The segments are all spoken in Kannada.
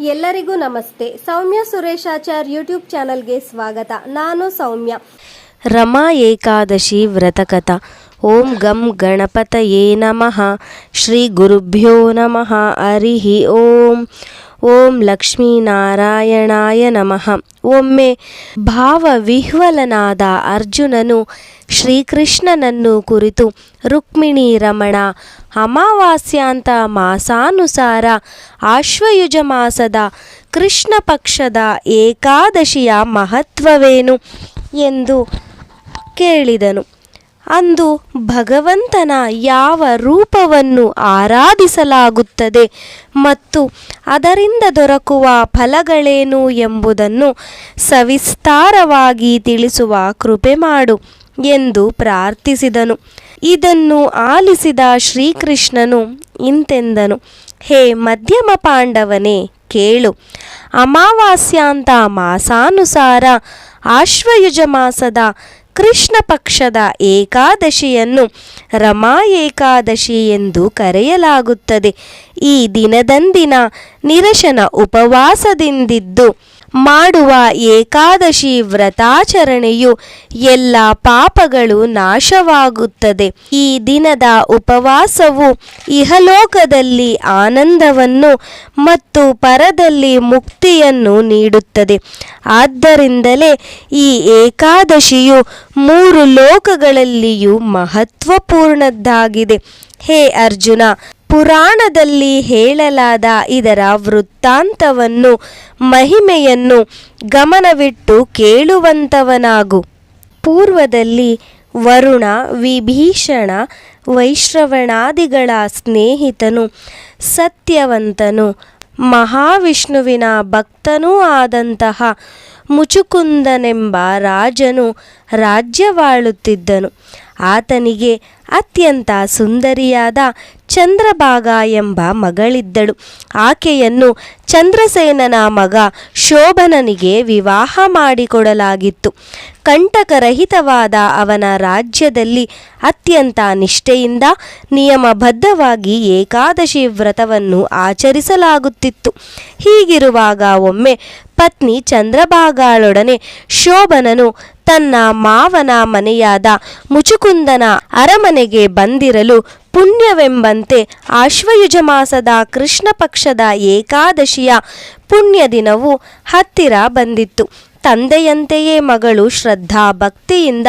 ಎಲ್ಲರಿಗೂ ನಮಸ್ತೆ. ಸೌಮ್ಯ ಸುರೇಶಾಚಾರ್ ಯೂಟ್ಯೂಬ್ ಚಾನಲ್ಗೆ ಸ್ವಾಗತ. ನಾನು ಸೌಮ್ಯ. ರಮಾ ಏಕಾದಶಿ ವ್ರತಕಥ. ಓಂ ಗಂ ಗಣಪತಯೇ ನಮಃ. ಶ್ರೀ ಗುರುಭ್ಯೋ ನಮಃ. ಹರಿ ಓಂ. ಓಂ ಲಕ್ಷ್ಮೀನಾರಾಯಣಾಯ ನಮಃ. ಒಮ್ಮೆ ಭಾವವಿಹ್ವಲನಾದ ಅರ್ಜುನನು ಶ್ರೀಕೃಷ್ಣನನ್ನು ಕುರಿತು, ರುಕ್ಮಿಣಿ ರಮಣ, ಅಮಾವಾಸ್ಯಾಂತ ಮಾಸಾನುಸಾರ ಆಶ್ವಯುಜ ಮಾಸದ ಕೃಷ್ಣ ಪಕ್ಷದ ಏಕಾದಶಿಯ ಮಹತ್ವವೇನು? ಎಂದು ಕೇಳಿದನು. ಅಂದು ಭಗವಂತನ ಯಾವ ರೂಪವನ್ನು ಆರಾಧಿಸಲಾಗುತ್ತದೆ ಮತ್ತು ಅದರಿಂದ ದೊರಕುವ ಫಲಗಳೇನು ಎಂಬುದನ್ನು ಸವಿಸ್ತಾರವಾಗಿ ತಿಳಿಸುವ ಕೃಪೆ ಮಾಡು ಎಂದು ಪ್ರಾರ್ಥಿಸಿದನು. ಇದನ್ನು ಆಲಿಸಿದ ಶ್ರೀಕೃಷ್ಣನು ಇಂತೆಂದನು, ಹೇ ಮಧ್ಯಮ ಪಾಂಡವನೇ, ಕೇಳು. ಅಮಾವಾಸ್ಯಾಂತ ಮಾಸಾನುಸಾರ ಆಶ್ವಯುಜ ಮಾಸದ ಕೃಷ್ಣ ಪಕ್ಷದ ಏಕಾದಶಿಯನ್ನು ರಮಾ ಏಕಾದಶಿ ಎಂದು ಕರೆಯಲಾಗುತ್ತದೆ. ಈ ದಿನದಂದಿನ ನಿರಶನ ಉಪವಾಸದಿಂದಿದ್ದು ಮಾಡುವ ಏಕಾದಶಿ ವ್ರತಾಚರಣೆಯು ಎಲ್ಲ ಪಾಪಗಳು ನಾಶವಾಗುತ್ತದೆ. ಈ ದಿನದ ಉಪವಾಸವು ಇಹಲೋಕದಲ್ಲಿ ಆನಂದವನ್ನು ಮತ್ತು ಪರದಲ್ಲಿ ಮುಕ್ತಿಯನ್ನು ನೀಡುತ್ತದೆ. ಆದ್ದರಿಂದಲೇ ಈ ಏಕಾದಶಿಯು ಮೂರು ಲೋಕಗಳಲ್ಲಿಯೂ ಮಹತ್ವಪೂರ್ಣದ್ದಾಗಿದೆ. ಹೇ ಅರ್ಜುನ ಪುರಾಣದಲ್ಲಿ ಹೇಳಲಾದ ಇದರ ವೃತ್ತಾಂತವನ್ನು, ಮಹಿಮೆಯನ್ನು ಗಮನವಿಟ್ಟು ಕೇಳುವಂತವನಾಗು. ಪೂರ್ವದಲ್ಲಿ ವರುಣ, ವಿಭೀಷಣ, ವೈಶ್ರವಣಾದಿಗಳ ಸ್ನೇಹಿತನು, ಸತ್ಯವಂತನು, ಮಹಾವಿಷ್ಣುವಿನ ಭಕ್ತನೂ ಆದಂತಹ ಮುಚುಕುಂದನೆಂಬ ರಾಜನು ರಾಜ್ಯವಾಳುತ್ತಿದ್ದನು. ಆತನಿಗೆ ಅತ್ಯಂತ ಸುಂದರಿಯಾದ ಚಂದ್ರಭಾಗ ಎಂಬ ಮಗಳಿದ್ದಳು. ಆಕೆಯನ್ನು ಚಂದ್ರಸೇನನ ಮಗ ಶೋಭನನಿಗೆ ವಿವಾಹ ಮಾಡಿಕೊಡಲಾಗಿತ್ತು. ಕಂಟಕರಹಿತವಾದ ಅವನ ರಾಜ್ಯದಲ್ಲಿ ಅತ್ಯಂತ ನಿಷ್ಠೆಯಿಂದ ನಿಯಮಬದ್ಧವಾಗಿ ಏಕಾದಶಿ ವ್ರತವನ್ನು ಆಚರಿಸಲಾಗುತ್ತಿತ್ತು. ಹೀಗಿರುವಾಗ ಒಮ್ಮೆ ಪತ್ನಿ ಚಂದ್ರಭಾಗಾಳೊಡನೆ ಶೋಭನನು ತನ್ನ ಮಾವನ ಮನೆಯಾದ ಮುಚುಕುಂದನ ಅರಮನೆಗೆ ಬಂದಿರಲು ಪುಣ್ಯವೆಂಬಂತೆ ಆಶ್ವಯುಜ ಮಾಸದ ಕೃಷ್ಣ ಪಕ್ಷದ ಏಕಾದಶಿಯ ಪುಣ್ಯ ದಿನವು ಹತ್ತಿರ ಬಂದಿತ್ತು. ತಂದೆಯಂತೆಯೇ ಮಗಳು ಶ್ರದ್ಧಾ ಭಕ್ತಿಯಿಂದ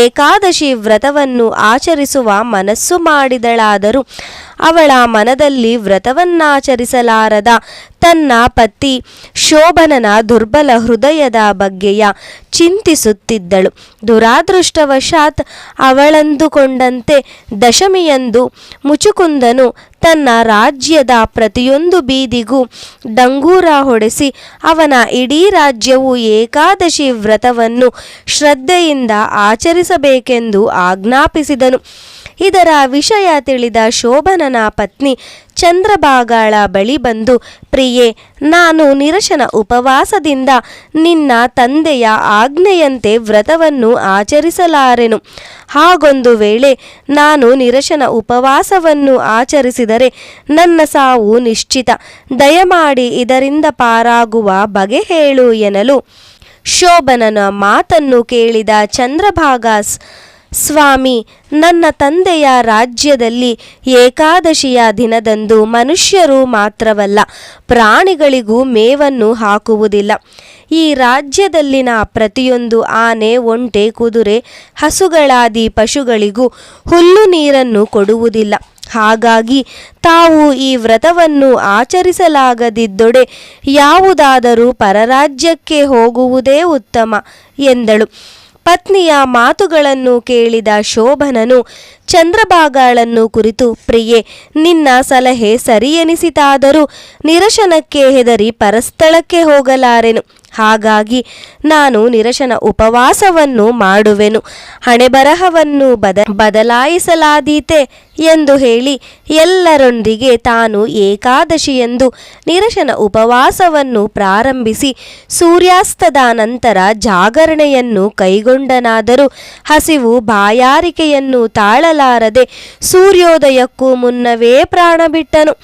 ಏಕಾದಶಿ ವ್ರತವನ್ನು ಆಚರಿಸುವ ಮನಸ್ಸು ಮಾಡಿದಳಾದರೂ ಅವಳ ಮನದಲ್ಲಿ ವ್ರತವನ್ನಾಚರಿಸಲಾರದ ತನ್ನ ಪತಿ ಶೋಭನನ ದುರ್ಬಲ ಹೃದಯದ ಬಗ್ಗೆಯ ಚಿಂತಿಸುತ್ತಿದ್ದಳು. ದುರಾದೃಷ್ಟವಶಾತ್ ಅವಳಂದುಕೊಂಡಂತೆ ದಶಮಿಯಂದು ಮುಚುಕುಂದನು ತನ್ನ ರಾಜ್ಯದ ಪ್ರತಿಯೊಂದು ಬೀದಿಗೂ ಡಂಗೂರ ಹೊಡೆಸಿ ಅವನ ಇಡೀ ರಾಜ್ಯವು ಏಕಾದಶಿ ವ್ರತವನ್ನು ಶ್ರದ್ಧೆಯಿಂದ ಆಚರಿಸಬೇಕೆಂದು ಆಜ್ಞಾಪಿಸಿದನು. ಇದರ ವಿಷಯ ತಿಳಿದ ಶೋಭನನ ಪತ್ನಿ ಚಂದ್ರಭಾಗಾಳ ಬಳಿ ಬಂದು, ಪ್ರಿಯೆ, ನಾನು ನಿರಶನ ಉಪವಾಸದಿಂದ ನಿನ್ನ ತಂದೆಯ ಆಜ್ಞೆಯಂತೆ ವ್ರತವನ್ನು ಆಚರಿಸಲಾರೆನು. ಹಾಗೊಂದು ವೇಳೆ ನಾನು ನಿರಶನ ಉಪವಾಸವನ್ನು ಆಚರಿಸಿದರೆ ನನ್ನ ಸಾವು ನಿಶ್ಚಿತ. ದಯಮಾಡಿ ಇದರಿಂದ ಪಾರಾಗುವ ಬಗೆ ಹೇಳು ಎನ್ನಲು ಶೋಭನನ ಮಾತನ್ನು ಕೇಳಿದ ಚಂದ್ರಭಾಗಾಸ್ ಸ್ವಾಮಿ, ನನ್ನ ತಂದೆಯ ರಾಜ್ಯದಲ್ಲಿ ಏಕಾದಶಿಯ ದಿನದಂದು ಮನುಷ್ಯರು ಮಾತ್ರವಲ್ಲ, ಪ್ರಾಣಿಗಳಿಗೂ ಮೇವನ್ನು ಹಾಕುವುದಿಲ್ಲ. ಈ ರಾಜ್ಯದಲ್ಲಿನ ಪ್ರತಿಯೊಂದು ಆನೆ, ಒಂಟೆ, ಕುದುರೆ, ಹಸುಗಳಾದಿ ಪಶುಗಳಿಗೂ ಹುಲ್ಲು ನೀರನ್ನು ಕೊಡುವುದಿಲ್ಲ. ಹಾಗಾಗಿ ತಾವು ಈ ವ್ರತವನ್ನು ಆಚರಿಸಲಾಗದಿದ್ದೊಡೆ ಯಾವುದಾದರೂ ಪರರಾಜ್ಯಕ್ಕೆ ಹೋಗುವುದೇ ಉತ್ತಮ, ಎಂದಳು. ಪತ್ನಿಯ ಮಾತುಗಳನ್ನು ಕೇಳಿದ ಶೋಭನನು ಚಂದ್ರಭಾಗಾಳನ್ನು ಕುರಿತು ಪ್ರಿಯೆ ನಿನ್ನ ಸಲಹೆ ಸರಿಯೆನಿಸಿತಾದರೂ ನಿರಶನಕ್ಕೆ ಹೆದರಿ ಪರಸ್ಥಳಕ್ಕೆ ಹೋಗಲಾರೆನು. ಹಾಗಾಗಿ ನಾನು ನಿರಶನ ಉಪವಾಸವನ್ನು ಮಾಡುವೆನು. ಹಣೆಬರಹವನ್ನು ಬದ, ಬದಲಾಯಿಸಲಾದೀತೆ ಎಂದು ಹೇಳಿ ಎಲ್ಲರೊಂದಿಗೆ ತಾನು ಏಕಾದಶಿಯೆಂದು ನಿರಶನ ಉಪವಾಸವನ್ನು ಪ್ರಾರಂಭಿಸಿ ಸೂರ್ಯಾಸ್ತದ ನಂತರ ಜಾಗರಣೆಯನ್ನು ಕೈಗೊಂಡನಾದರೂ ಹಸಿವು ಬಾಯಾರಿಕೆಯನ್ನು ತಾಳಲಾರದೆ ಸೂರ್ಯೋದಯಕ್ಕೂ ಮುನ್ನವೇ ಪ್ರಾಣ ಬಿಟ್ಟನು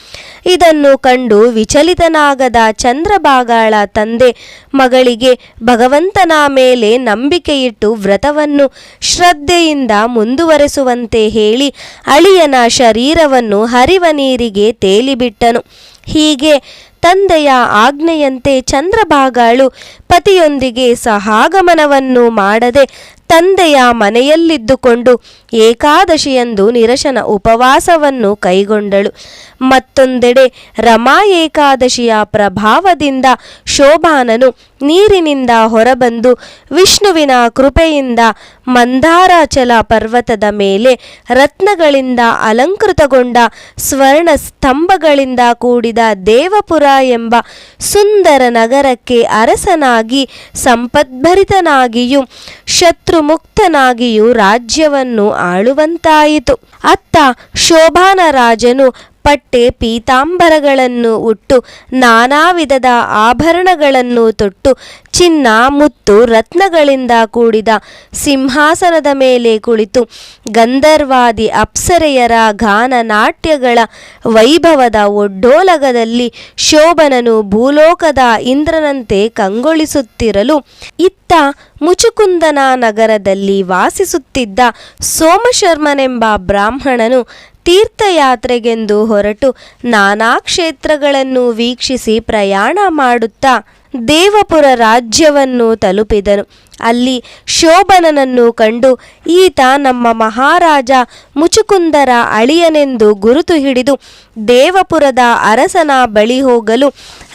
ಇದನ್ನು ಕಂಡು ವಿಚಲಿತನಾಗದ ಚಂದ್ರಭಾಗಾಳ ತಂದೆ ಮಗಳಿಗೆ ಭಗವಂತನ ಮೇಲೆ ನಂಬಿಕೆಯಿಟ್ಟು ವ್ರತವನ್ನು ಶ್ರದ್ಧೆಯಿಂದ ಮುಂದುವರೆಸುವಂತೆ ಹೇಳಿ ಅಳಿಯನ ಶರೀರವನ್ನು ಹರಿವ ನೀರಿಗೆ ತೇಲಿಬಿಟ್ಟನು. ಹೀಗೆ ತಂದೆಯ ಆಜ್ಞೆಯಂತೆ ಚಂದ್ರಭಾಗಾಳು ಪತಿಯೊಂದಿಗೆ ಸಹಾಗಮನವನ್ನು ಮಾಡದೆ ತಂದೆಯ ಮನೆಯಲ್ಲಿದ್ದುಕೊಂಡು ಏಕಾದಶಿಯಂದು ನಿರಶನ ಉಪವಾಸವನ್ನು ಕೈಗೊಂಡಳು. ಮತ್ತೊಂದೆಡೆ ರಮಾ ಏಕಾದಶಿಯ ಪ್ರಭಾವದಿಂದ ಶೋಭಾನನು ನೀರಿನಿಂದ ಹೊರಬಂದು ವಿಷ್ಣುವಿನ ಕೃಪೆಯಿಂದ ಮಂದಾರಾಚಲ ಪರ್ವತದ ಮೇಲೆ ರತ್ನಗಳಿಂದ ಅಲಂಕೃತಗೊಂಡ ಸ್ವರ್ಣ ಸ್ತಂಭಗಳಿಂದ ಕೂಡಿದ ದೇವಪುರ ಎಂಬ ಸುಂದರ ನಗರಕ್ಕೆ ಅರಸನಾಗಿ ಸಂಪದ್ಭರಿತನಾಗಿಯೂ ಶತ್ರುಮುಕ್ತನಾಗಿಯೂ ರಾಜ್ಯವನ್ನು ಆಳುವಂತಾಯಿತು. ಅತ್ತ ಶೋಭಾನ ರಾಜನು ಪಟ್ಟೆ ಪೀತಾಂಬರಗಳನ್ನು ಉಟ್ಟು ನಾನಾ ವಿಧದ ಆಭರಣಗಳನ್ನು ತೊಟ್ಟು ಚಿನ್ನ, ಮುತ್ತು, ರತ್ನಗಳಿಂದ ಕೂಡಿದ ಸಿಂಹಾಸನದ ಮೇಲೆ ಕುಳಿತು ಗಂಧರ್ವಾದಿ ಅಪ್ಸರೆಯರ ಗಾನ ನಾಟ್ಯಗಳ ವೈಭವದ ಒಡ್ಡೋಲಗದಲ್ಲಿ ಶೋಭನನು ಭೂಲೋಕದ ಇಂದ್ರನಂತೆ ಕಂಗೊಳಿಸುತ್ತಿರಲು ಇತ್ತ ಮುಚುಕುಂದನ ನಗರದಲ್ಲಿ ವಾಸಿಸುತ್ತಿದ್ದ ಸೋಮಶರ್ಮನೆಂಬ ಬ್ರಾಹ್ಮಣನು ತೀರ್ಥಯಾತ್ರೆಗೆಂದು ಹೊರಟು ನಾನಾ ಕ್ಷೇತ್ರಗಳನ್ನು ವೀಕ್ಷಿಸಿ ಪ್ರಯಾಣ ಮಾಡುತ್ತಾ ದೇವಪುರ ರಾಜ್ಯವನ್ನು ತಲುಪಿದನು. ಅಲ್ಲಿ ಶೋಭನನನ್ನು ಕಂಡು ಈತ ನಮ್ಮ ಮಹಾರಾಜ ಮುಚುಕುಂದರ ಅಳಿಯನೆಂದು ಗುರುತು ಹಿಡಿದು ದೇವಪುರದ ಅರಸನ ಬಳಿ ಹೋಗಲು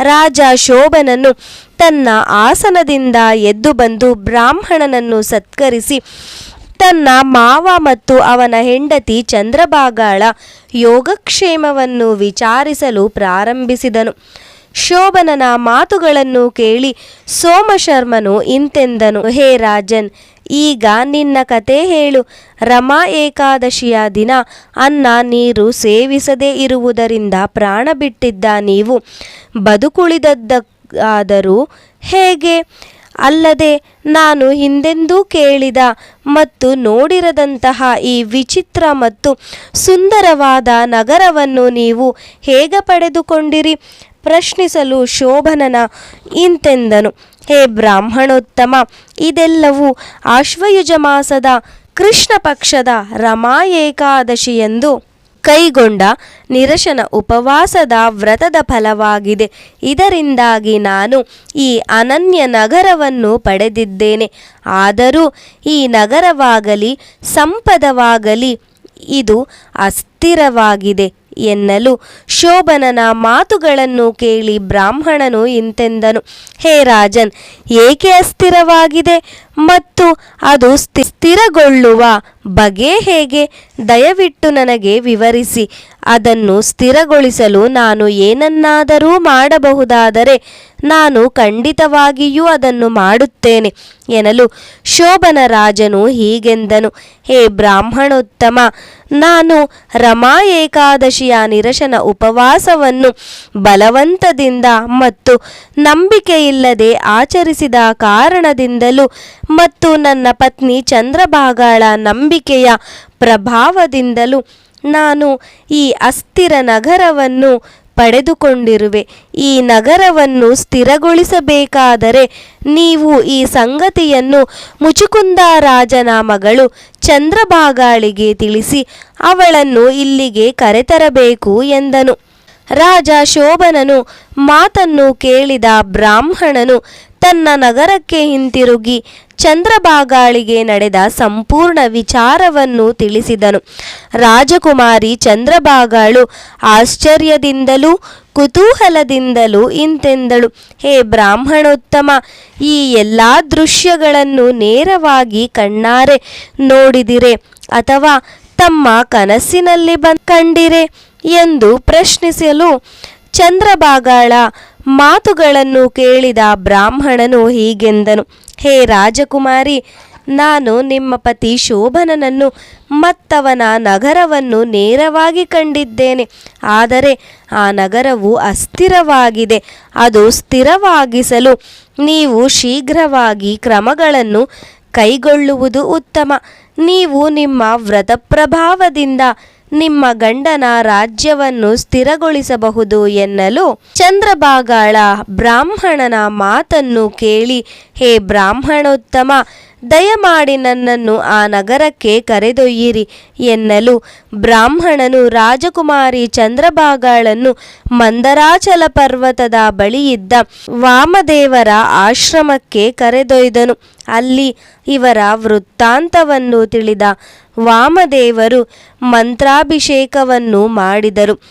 ರಾಜ ಶೋಭನನು ತನ್ನ ಆಸನದಿಂದ ಎದ್ದು ಬಂದು ಬ್ರಾಹ್ಮಣನನ್ನು ಸತ್ಕರಿಸಿ, ತನ್ನ ಮಾವ ಮತ್ತು ಅವನ ಹೆಂಡತಿ ಚಂದ್ರಭಾಗಾಳ ಯೋಗಕ್ಷೇಮವನ್ನು ವಿಚಾರಿಸಲು ಪ್ರಾರಂಭಿಸಿದನು. ಶೋಭನನ ಮಾತುಗಳನ್ನು ಕೇಳಿ ಸೋಮಶರ್ಮನು ಇಂತೆಂದನು, ಹೇ ರಾಜನ್, ಈಗ ನಿನ್ನ ಕತೆ ಹೇಳು. ರಮಾ ಏಕಾದಶಿಯ ದಿನ ಅನ್ನ ನೀರು ಸೇವಿಸದೇ ಇರುವುದರಿಂದ ಪ್ರಾಣ ಬಿಟ್ಟಿದ್ದ ನೀವು ಬದುಕುಳಿದದ್ದಾದರೂ ಹೇಗೆ? ಅಲ್ಲದೆ ನಾನು ಹಿಂದೆಂದೂ ಕೇಳಿದ ಮತ್ತು ನೋಡಿರದಂತಹ ಈ ವಿಚಿತ್ರ ಮತ್ತು ಸುಂದರವಾದ ನಗರವನ್ನು ನೀವು ಹೇಗೆ ಪಡೆದುಕೊಂಡಿರಿ? ಪ್ರಶ್ನಿಸಲು ಶೋಭನನ ಇಂತೆಂದನು, ಹೇ ಬ್ರಾಹ್ಮಣೋತ್ತಮ, ಇದೆಲ್ಲವೂ ಆಶ್ವಯುಜ ಮಾಸದ ಕೃಷ್ಣ ಪಕ್ಷದ ರಮಾ ಏಕಾದಶಿಯಂದು ಕೈಗೊಂಡ ನಿರಶನ ಉಪವಾಸದ ವ್ರತದ ಫಲವಾಗಿದೆ. ಇದರಿಂದಾಗಿ ನಾನು ಈ ಅನನ್ಯ ನಗರವನ್ನು ಪಡೆದಿದ್ದೇನೆ. ಆದರೂ ಈ ನಗರವಾಗಲಿ, ಸಂಪದವಾಗಲಿ ಇದು ಅಸ್ಥಿರವಾಗಿದೆ. ಎನ್ನಲು ಶೋಭನನ ಮಾತುಗಳನ್ನು ಕೇಳಿ ಬ್ರಾಹ್ಮಣನು ಇಂತೆಂದನು, ಹೇ ರಾಜನ್, ಏಕೆ ಅಸ್ಥಿರವಾಗಿದೆ ಮತ್ತು ಅದು ಸ್ಥಿ- ಸ್ಥಿರಗೊಳ್ಳುವ ಬಗೆ ಹೇಗೆ? ದಯವಿಟ್ಟು ನನಗೆ ವಿವರಿಸಿ, ಅದನ್ನು ಸ್ಥಿರಗೊಳಿಸಲು ನಾನು ಏನನ್ನಾದರೂ ಮಾಡಬಹುದಾದರೆ ನಾನು ಖಂಡಿತವಾಗಿಯೂ ಅದನ್ನು ಮಾಡುತ್ತೇನೆ ಎನ್ನಲು ಶೋಭನ ರಾಜನು ಹೀಗೆಂದನು, ಹೇ ಬ್ರಾಹ್ಮಣೋತ್ತಮ ನಾನು ರಮಾ ಏಕಾದಶಿಯ ನಿರಶನ ಉಪವಾಸವನ್ನು ಬಲವಂತದಿಂದ ಮತ್ತು ನಂಬಿಕೆಯಿಲ್ಲದೆ ಆಚರಿಸಿದ ಕಾರಣದಿಂದಲೂ ಮತ್ತು ನನ್ನ ಪತ್ನಿ ಚಂದ್ರಭಾಗಳ ನಂಬಿಕೆಯ ಪ್ರಭಾವದಿಂದಲೂ ನಾನು ಈ ಅಸ್ಥಿರ ನಗರವನ್ನು ಪಡೆದುಕೊಂಡಿರುವೆ. ಈ ನಗರವನ್ನು ಸ್ಥಿರಗೊಳಿಸಬೇಕಾದರೆ ನೀವು ಈ ಸಂಗತಿಯನ್ನು ಮುಚುಕುಂದ ರಾಜನ ಮಗಳು ಚಂದ್ರಭಾಗಾಳಿಗೆ ತಿಳಿಸಿ, ಅವಳನ್ನು ಇಲ್ಲಿಗೆ ಕರೆತರಬೇಕು ಎಂದನು. ರಾಜ ಶೋಭನನು ಮಾತನ್ನು ಕೇಳಿದ ಬ್ರಾಹ್ಮಣನು ತನ್ನ ನಗರಕ್ಕೆ ಹಿಂತಿರುಗಿ ಚಂದ್ರಭಾಗಾಳಿಗೆ ನಡೆದ ಸಂಪೂರ್ಣ ವಿಚಾರವನ್ನು ತಿಳಿಸಿದನು. ರಾಜಕುಮಾರಿ ಚಂದ್ರಭಾಗಾಳು ಆಶ್ಚರ್ಯದಿಂದಲೂ, ಕುತೂಹಲದಿಂದಲೂ ಇಂತೆಂದಳು, ಹೇ ಬ್ರಾಹ್ಮಣೋತ್ತಮ, ಈ ಎಲ್ಲ ದೃಶ್ಯಗಳನ್ನು ನೇರವಾಗಿ ಕಣ್ಣಾರೆ ನೋಡಿದಿರೆ ಅಥವಾ ತಮ್ಮ ಕನಸಿನಲ್ಲಿ ಬಂದ್, ಕಂಡಿರೆ? ಎಂದು ಪ್ರಶ್ನಿಸಲು ಚಂದ್ರಭಾಗಾಳ ಮಾತುಗಳನ್ನು ಕೇಳಿದ ಬ್ರಾಹ್ಮಣನು ಹೀಗೆಂದನು, ಹೇ ರಾಜಕುಮಾರಿ, ನಾನು ನಿಮ್ಮ ಪತಿ ಶೋಭನನನ್ನು ಮತ್ತವನ ನಗರವನ್ನು ನೇರವಾಗಿ ಕಂಡಿದ್ದೇನೆ. ಆದರೆ ಆ ನಗರವು ಅಸ್ಥಿರವಾಗಿದೆ. ಅದು ಸ್ಥಿರವಾಗಿಸಲು ನೀವು ಶೀಘ್ರವಾಗಿ ಕ್ರಮಗಳನ್ನು ಕೈಗೊಳ್ಳುವುದು ಉತ್ತಮ. ನೀವು ನಿಮ್ಮ ವ್ರತ ಪ್ರಭಾವದಿಂದ ನಿಮ್ಮ ಗಂಡನ ರಾಜ್ಯವನ್ನು ಸ್ಥಿರಗೊಳಿಸಬಹುದು ಎನ್ನಲು ಚಂದ್ರಭಾಗಾಳ ಬ್ರಾಹ್ಮಣನ ಮಾತನ್ನು ಕೇಳಿ ಹೇ ಬ್ರಾಹ್ಮಣೋತ್ತಮ ದಯಮಾಡಿ ನನ್ನನ್ನು ಆ ನಗರಕ್ಕೆ ಕರೆದೊಯ್ಯಿರಿ ಎನ್ನಲು ಬ್ರಾಹ್ಮಣನು ರಾಜಕುಮಾರಿ ಚಂದ್ರಭಾಗಾಳನ್ನು ಮಂದರಾಚಲ ಪರ್ವತದ ಬಳಿಯಿದ್ದ ವಾಮದೇವರ ಆಶ್ರಮಕ್ಕೆ ಕರೆದೊಯ್ದನು. ಅಲ್ಲಿ ಇವರ ವೃತ್ತಾಂತವನ್ನು ತಿಳಿದ ವಾಮದೇವರು ಮಂತ್ರಾಭಿಷೇಕವನ್ನು ಮಾಡಿದರು.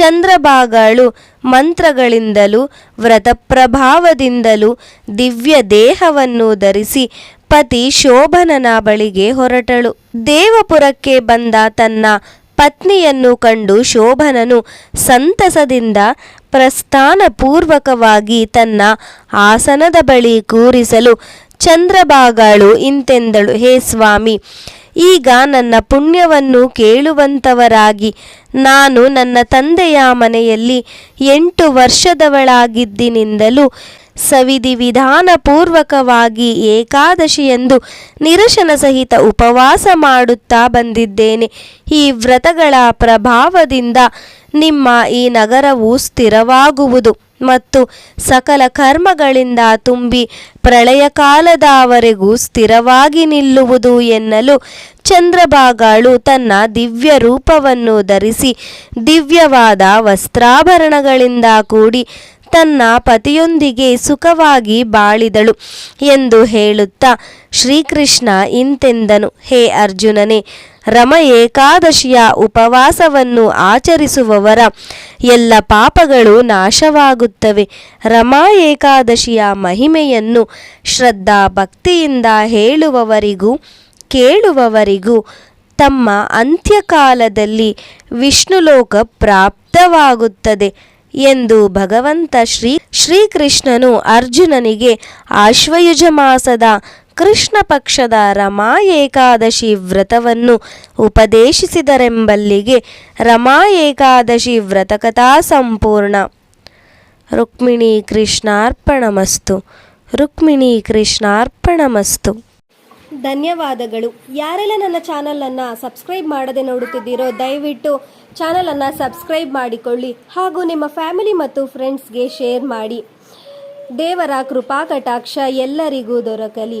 ಚಂದ್ರಭಾಗಾಳು ಮಂತ್ರಗಳಿಂದಲೂ, ವ್ರತಪ್ರಭಾವದಿಂದಲೂ, ದಿವ್ಯ ದೇಹವನ್ನು ಧರಿಸಿ ಪತಿ ಶೋಭನನ ಬಳಿಗೆ ಹೊರಟಳು. ದೇವಪುರಕ್ಕೆ ಬಂದ ತನ್ನ ಪತ್ನಿಯನ್ನು ಕಂಡು ಶೋಭನನು ಸಂತಸದಿಂದ ಪ್ರಸ್ಥಾನಪೂರ್ವಕವಾಗಿ ತನ್ನ ಆಸನದ ಬಳಿ ಕೂರಿಸಲು ಚಂದ್ರಭಾಗಳು ಇಂತೆಂದಳು, ಹೇ ಸ್ವಾಮಿ ಈಗ ನನ್ನ ಪುಣ್ಯವನ್ನು ಕೇಳುವಂತವರಾಗಿ, ನಾನು ನನ್ನ ತಂದೆಯ ಮನೆಯಲ್ಲಿ ಎಂಟು ವರ್ಷದವಳಾಗಿದ್ದಿನಿಂದಲೂ ಸವಿಧಿ ವಿಧಾನಪೂರ್ವಕವಾಗಿ ಏಕಾದಶಿಯಂದು ನಿರಶನ ಸಹಿತ ಉಪವಾಸ ಮಾಡುತ್ತಾ ಬಂದಿದ್ದೇನೆ. ಈ ವ್ರತಗಳ ಪ್ರಭಾವದಿಂದ ನಿಮ್ಮ ಈ ನಗರವು ಸ್ಥಿರವಾಗುವುದು. ಮತ್ತು ಸಕಲ ಕರ್ಮಗಳಿಂದ ತುಂಬಿ ಪ್ರಳಯ ಕಾಲದವರೆಗೂ ಸ್ಥಿರವಾಗಿ ನಿಲ್ಲುವುದು ಎನ್ನಲು ಚಂದ್ರಭಾಗಾಳು ತನ್ನ ದಿವ್ಯ ರೂಪವನ್ನು ಧರಿಸಿ ದಿವ್ಯವಾದ ವಸ್ತ್ರಾಭರಣಗಳಿಂದ ಕೂಡಿ ತನ್ನ ಪತಿಯೊಂದಿಗೆ ಸುಖವಾಗಿ ಬಾಳಿದಳು ಎಂದು ಹೇಳುತ್ತಾ ಶ್ರೀಕೃಷ್ಣ ಇಂತೆಂದನು, ಹೇ ಅರ್ಜುನನೇ ರಮ ಏಕಾದಶಿಯ ಉಪವಾಸವನ್ನು ಆಚರಿಸುವವರ ಎಲ್ಲ ಪಾಪಗಳು ನಾಶವಾಗುತ್ತವೆ. ರಮಾ ಏಕಾದಶಿಯ ಮಹಿಮೆಯನ್ನು ಶ್ರದ್ಧಾ ಭಕ್ತಿಯಿಂದ ಹೇಳುವವರಿಗೂ, ಕೇಳುವವರಿಗೂ ತಮ್ಮ ಅಂತ್ಯಕಾಲದಲ್ಲಿ ವಿಷ್ಣುಲೋಕ ಪ್ರಾಪ್ತವಾಗುತ್ತದೆ ಎಂದು ಭಗವಂತ ಶ್ರೀ ಶ್ರೀಕೃಷ್ಣನು ಅರ್ಜುನನಿಗೆ ಆಶ್ವಯುಜ ಮಾಸದ ಕೃಷ್ಣ ಪಕ್ಷದ ರಮಾ ಏಕಾದಶಿ ವ್ರತವನ್ನು ಉಪದೇಶಿಸಿದರೆಂಬಲ್ಲಿಗೆ ರಮಾ ಏಕಾದಶಿ ವ್ರತಕಥಾ ಸಂಪೂರ್ಣ. ರುಕ್ಮಿಣಿ ಕೃಷ್ಣಾರ್ಪಣಮಸ್ತು. ರುಕ್ಮಿಣಿ ಕೃಷ್ಣಾರ್ಪಣಮಸ್ತು. ಧನ್ಯವಾದಗಳು. ಯಾರೆಲ್ಲ ನನ್ನ ಚಾನಲನ್ನು ಸಬ್ಸ್ಕ್ರೈಬ್ ಮಾಡದೆ ನೋಡುತ್ತಿದ್ದೀರೋ ದಯವಿಟ್ಟು ಚಾನಲನ್ನು ಸಬ್ಸ್ಕ್ರೈಬ್ ಮಾಡಿಕೊಳ್ಳಿ ಹಾಗೂ ನಿಮ್ಮ ಫ್ಯಾಮಿಲಿ ಮತ್ತು ಫ್ರೆಂಡ್ಸ್ಗೆ ಶೇರ್ ಮಾಡಿ. ದೇವರ ಕೃಪಾ ಕಟಾಕ್ಷ ಎಲ್ಲರಿಗೂ ದೊರಕಲಿ.